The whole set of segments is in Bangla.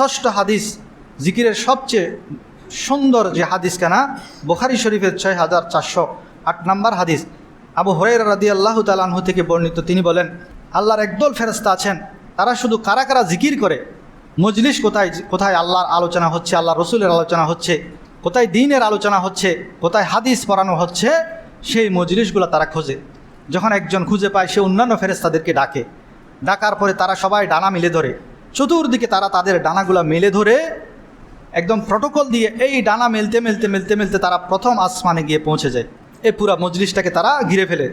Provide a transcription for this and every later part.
ষষ্ঠ হাদিস জিকিরের সবচেয়ে সুন্দর যে হাদিস কেনা, বোখারি শরীফের ছয় হাজার চারশো আট নম্বর হাদিস। আবু হরের রাদি আল্লাহ তালাহু থেকে বর্ণিত, তিনি বলেন, আল্লাহর একদল ফেরস্তা আছেন, তারা শুধু কারা কারা জিকির করে, মজলিস কোথায় কোথায় আল্লাহর আলোচনা হচ্ছে আল্লাহ রসুলের আলোচনা হচ্ছে, কোথায় দিনের আলোচনা হচ্ছে, কোথায় হাদিস পড়ানো হচ্ছে, সেই মজলিসগুলো তারা খোঁজে। যখন একজন খুঁজে পায়, সে অন্যান্য ফেরেস্তাদেরকে ডাকে। ডাকার পরে তারা সবাই ডানা মিলে ধরে। চতুর্দিকে তারা তাদের ডানাগুলো মেলে ধরে একদম প্রটোকল দিয়ে এই ডানা মেলতে মেলতে মেলতে মেলতে তারা প্রথম আসমানে গিয়ে পৌঁছে যায়। এই পুরা মজলিসটাকে তারা ঘিরে ফেলে।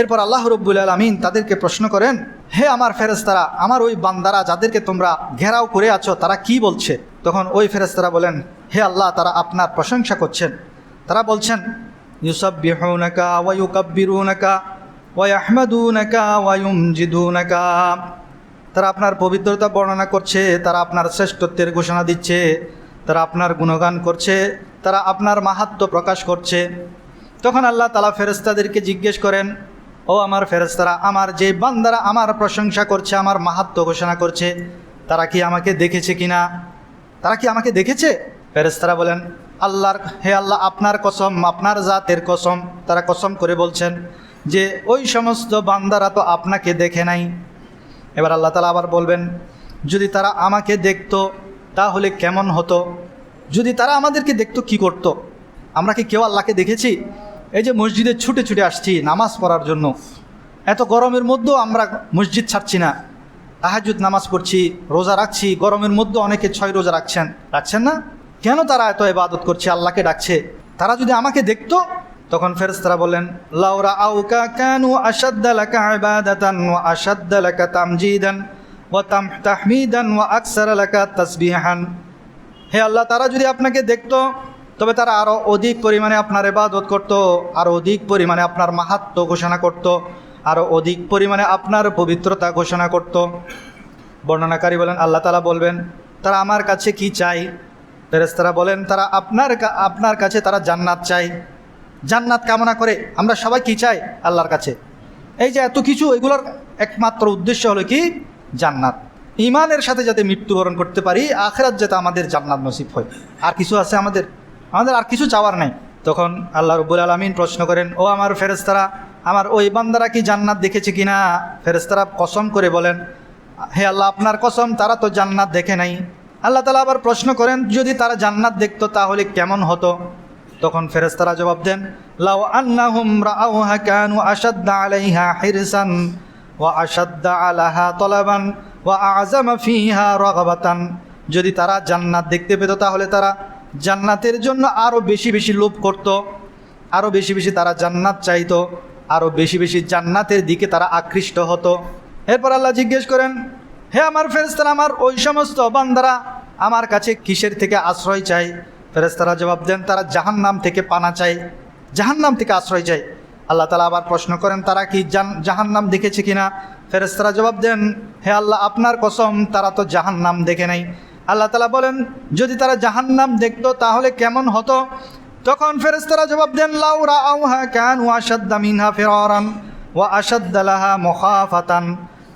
এরপর আল্লাহ রব্বুল আলমিন তাদেরকে প্রশ্ন করেন, হে আমার ফেরেস্তারা আমার ওই বান্দারা যাদেরকে তোমরা ঘেরাও করে আছো, তারা কি বলছে? তখন ওই ফেরেস্তারা বলেন, হে আল্লাহ, তারা আপনার প্রশংসা করছেন। তারা বলছেন ইউসব বিহুনাকা ওয়াইকাব্বিরুনাকা ওয়াহমাদুনাকা ওয়ায়ুমজিদুনাকা তারা আপনার পবিত্রতা বর্ণনা করছে, তারা আপনার শ্রেষ্ঠত্বের ঘোষণা দিচ্ছে, তারা আপনার গুণগান করছে, তারা আপনার মাহাত্ম প্রকাশ করছে। তখন আল্লাহ তালা ফেরেস্তাদেরকে জিজ্ঞেস করেন, ও আমার ফেরেস্তারা আমার যে বান্দারা আমার প্রশংসা করছে, আমার মাহাত্ম ঘোষণা করছে, তারা কি আমাকে দেখেছে কিনা? তারা কি আমাকে দেখেছে? ফেরেস্তারা বলেন, আল্লাহর, হে আল্লাহ, আপনার কসম, আপনার জাতের কসম। তারা কসম করে বলছেন যে, ওই সমস্ত বান্দারা তো আপনাকে দেখে নাই। এবার আল্লাহ তালা আবার বলবেন, যদি তারা আমাকে দেখতো, তাহলে কেমন হতো? যদি তারা আমাদেরকে দেখতো, কি করত। আমরা কি কেউ আল্লাহকে দেখেছি? এই যে মসজিদে ছুটে ছুটে আসছি, নামাজ পড়ার জন্য। এত গরমের মধ্যেও আমরা মসজিদ ছাড়ছি না। তাহাজুদ নামাজ পড়ছি, রোজা রাখছি, গরমের মধ্যে অনেকে ছয় রোজা রাখছেন। রাখছেন না? কেন তারা এত এবাদত করছে? আল্লাহকে ডাকছে। তারা যদি আমাকে দেখতো তখন ফেরেশতারা বললেন লাউরা আউকা কানু আশাদ্দালাকা ইবাদাতান ওয়া আশাদ্দালাকা তামজিদান ওয়া তাম, তাহমিদান ওয়া আকসারালাকা তাসবিহান। হে আল্লাহ, তারা যদি আপনাকে দেখতো, তবে তারা আরও অধিক পরিমাণে আপনার ইবাদত করত আরও অধিক পরিমাণে আপনার মাহাত্ম ঘোষণা করত আরও অধিক পরিমাণে আপনার পবিত্রতা ঘোষণা করত। বর্ণনাকারী বলেন, আল্লাহ তালা বলবেন, তারা আমার কাছে কি চাই ফেরেস্তারা বলেন, তারা আপনার আপনার কাছে তারা জান্নাত চাই জান্নাত কামনা করে আমরা সবাই কি চাই? আল্লাহর কাছে। এই যে এত কিছু, এগুলোর একমাত্র উদ্দেশ্য হলো কি? জান্নাত। ইমানের সাথে যাতে মৃত্যুবরণ করতে পারি, আখরাত যাতে আমাদের জান্নাত নসিব হয়। আর কিছু আছে আমাদের? আমাদের আর কিছু চাওয়ার নাই। তখন আল্লাহ রব্বুল আলমিন প্রশ্ন করেন, ও আমার ফেরেস্তারা আমার ওই বান্দারা কি জান্নাত দেখেছে কিনা? ফেরেস্তারা কসম করে বলেন, হে আল্লাহ, আপনার কসম, তারা তো জান্নাত দেখে নাই। আল্লাহ তালা আবার প্রশ্ন করেন, যদি তারা জান্নাত দেখতো, তাহলে কেমন হতো? তখন ফেরেস্তারা জবাব দেন আলাহা ফিহা যদি তারা জান্নাত দেখতে পেত, তাহলে তারা জান্নাতের জন্য আরও বেশি বেশি লোভ করত আরও বেশি বেশি তারা জান্নাত চাইতো আরও বেশি বেশি জান্নাতের দিকে তারা আকৃষ্ট হতো। এরপর আল্লাহ জিজ্ঞেস করেন, হে আমার ফেরেস্তারা আমার ওই সমস্ত বান্দারা আমার কাছে কিসের থেকে আশ্রয় চাই ফেরেস্তারা জবাব দেন, তারা জাহান নাম থেকে পানা চাই জাহান্নাম থেকে আশ্রয় চাই আল্লাহ তালা আবার প্রশ্ন করেন, তারা কি জান, জাহান্নাম দেখেছে কিনা? ফেরেস্তারা জবাব দেন, হে আল্লাহ, আপনার কসম, তারা তো জাহান নাম দেখে নাই। আল্লাহ তালা বলেন, যদি তারা জাহান্নাম দেখতো, তাহলে কেমন হতো? তখন ফেরেস্তারা জবাব দেন লাউরা আউহা ক্যান ওয়া আসাদ্দা ফেরান ওয়া আসাদ্দালাহা মখাফাতান।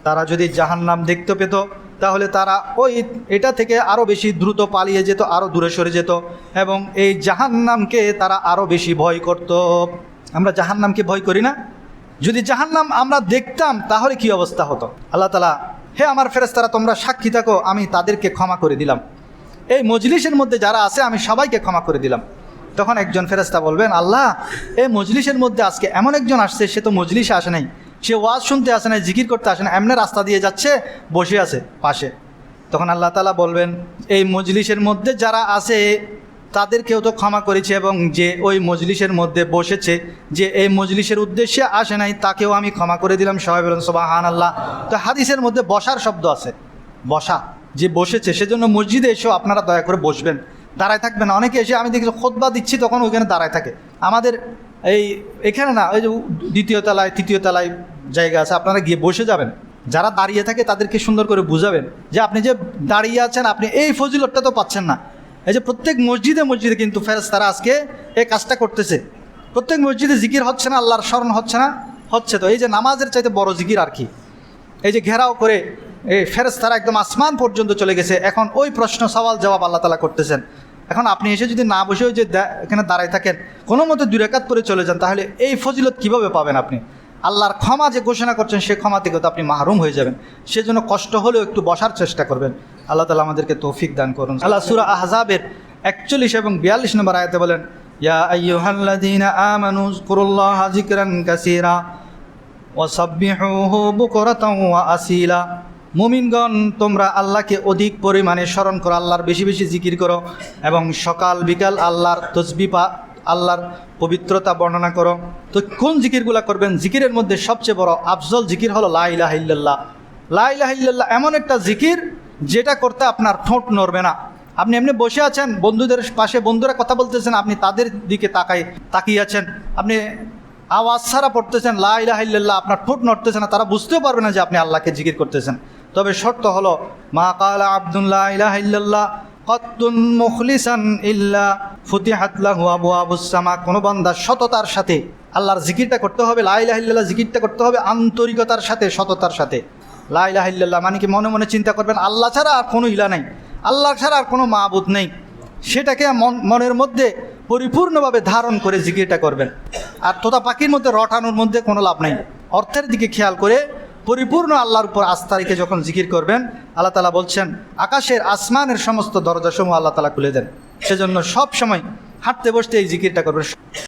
তারা যদি জাহান্নাম দেখতে পেত তাহলে তারা ওই এটা থেকে আরও বেশি দ্রুত পালিয়ে যেত আরও দূরে সরে যেত এবং এই জাহান্নামকে তারা আরও বেশি ভয় করত। আমরা জাহান্নামকে ভয় করি না? যদি জাহান্নাম আমরা দেখতাম, তাহলে কি অবস্থা হতো? আল্লাহ তালা হে আমার ফেরেস্তারা তোমরা সাক্ষী থাকো, আমি তাদেরকে ক্ষমা করে দিলাম। এই মজলিসের মধ্যে যারা আছে, আমি সবাইকে ক্ষমা করে দিলাম। তখন একজন ফেরেস্তা বলবেন, আল্লাহ, এই মজলিসের মধ্যে আজকে এমন একজন আসছে, সে তো মজলিসে আসে নাই। সে ওয়াজ শুনতে আসে না, জিকির করতে আসে না, এমনি রাস্তা দিয়ে যাচ্ছে, বসে আছে পাশে। তখন আল্লাহ তালা বলবেন, এই মজলিসের মধ্যে যারা আছে, তাদেরকেও তো ক্ষমা করেছে এবং যে ওই মজলিসের মধ্যে বসেছে, যে এই মজলিসের উদ্দেশ্যে আসে নাই, তাকেও আমি ক্ষমা করে দিলাম। সবাই বলেন সোবাহান আল্লাহ তো হাদিসের মধ্যে বসার শব্দ আছে। বসা, যে বসেছে, সেজন্য মসজিদে এসেও আপনারা দয়া করে বসবেন। দাঁড়ায় থাকবেন অনেকে এসে আমি দেখি খোদবা দিচ্ছি, তখন ওইখানে দাঁড়ায় থাকে। আমাদের এই এখানে না, ওই যে দ্বিতীয় তলায়, তৃতীয় তলায় জায়গা আছে, আপনারা গিয়ে বসে যাবেন। যারা দাঁড়িয়ে থাকে তাদেরকে সুন্দর করে বুঝাবেন যে আপনি যে দাঁড়িয়ে আছেন, আপনি এই ফজিলতটা তো পাচ্ছেন না। এই যে প্রত্যেক মসজিদে মসজিদে কিন্তু ফেরেস তারা আজকে এই কাজটা করতেছে। প্রত্যেক মসজিদে জিকির হচ্ছে না, আল্লাহর স্মরণ হচ্ছে না, হচ্ছে তো। এই যে নামাজের চাইতে বড় জিকির আর কি। এই যে ঘেরাও করে এই ফেরেস্তারা একদম আসমান পর্যন্ত চলে গেছে। এখন ওই প্রশ্ন, সওয়াল, জবাব আল্লাহ তালা করতেছেন। এখন আপনি এসে যদি না বসে ওই যে এখানে দাঁড়ায় থাকেন, কোনো মতে দুরেকাত করে চলে যান, তাহলে এই ফজিলত কীভাবে পাবেন আপনি? আল্লাহর ক্ষমা যে ঘোষণা করছেন, সে ক্ষমা থেকে তো আপনি মাহরুম হয়ে যাবেন। সেজন্য কষ্ট হলেও একটু বসার চেষ্টা করবেন। আল্লাহ তালা আমাদেরকে তৌফিক দান করুন। আল্লাহ সুরা আহজাবের একচল্লিশ এবং বিয়াল্লিশ নম্বর আয়াতে বলেন, ইয়া আইয়ুহাল্লাযীনা মুমিনগণ, তোমরা আল্লাহকে অধিক পরিমাণে স্মরণ করো, আল্লাহর বেশি বেশি জিকির করো এবং সকাল বিকাল আল্লাহর তসবি পা, আল্লাহর পবিত্রতা বর্ণনা করো। তো কোন জিকিরগুলা করবেন? জিকিরের মধ্যে সবচেয়ে বড় আফজল জিকির হলো লা ইলাহা ইল্লাল্লাহ। লা ইলাহা ইল্লাল্লাহ এমন একটা জিকির যেটা করতে আপনার ঠোঁট নড়বে না। আপনি এমনি বসে আছেন, বন্ধুদের পাশে বন্ধুরা কথা বলতেছেন, আপনি তাদের দিকে তাকাই, তাকিয়ে আছেন। আপনি আওয়াজ ছাড়া পড়তেছেন, লা ইলাহা ইল্লাল্লাহ, আপনার ঠোঁট নড়তেছে না, তারা বুঝতেও পারবে না যে আপনি আল্লাহকে জিকির করতেছেন। তবে শর্ত হলো, মা কালা আব্দুল্লাহ ইলাহা ইল্লাল্লাহ কত্তুন মুখলিসান ইল্লা ফুতিহাত লাহু আবওয়াবুস সামা। কোনো বান্দা সততার সাথে আল্লাহর জিকিরটা করতে হবে, লা ইলাহা জিকিরটা করতে হবে আন্তরিকতার সাথে, সততার সাথে। লা ইলাহা মানে কি মনে মনে চিন্তা করবেন, আল্লাহ ছাড়া আর কোনো ইলা নাই। আল্লাহ ছাড়া আর কোনো মাহবুদ নেই। সেটাকে মন- মনের মধ্যে পরিপূর্ণভাবে ধারণ করে জিকিরটা করবেন। আর তোতা পাখির মধ্যে, রটানোর মধ্যে কোনো লাভ নেই। অর্থের দিকে খেয়াল করে পরিপূর্ণ আল্লাহর উপর আস্থা রেখে যখন জিকির করবেন, আল্লাহ তালা বলছেন, আকাশের আসমানের সমস্ত দরজাসমূহ আল্লাহ তালা খুলে দেন। সেজন্য সব সময় হাঁটতে বসতে এই জিকিরটা করবেন।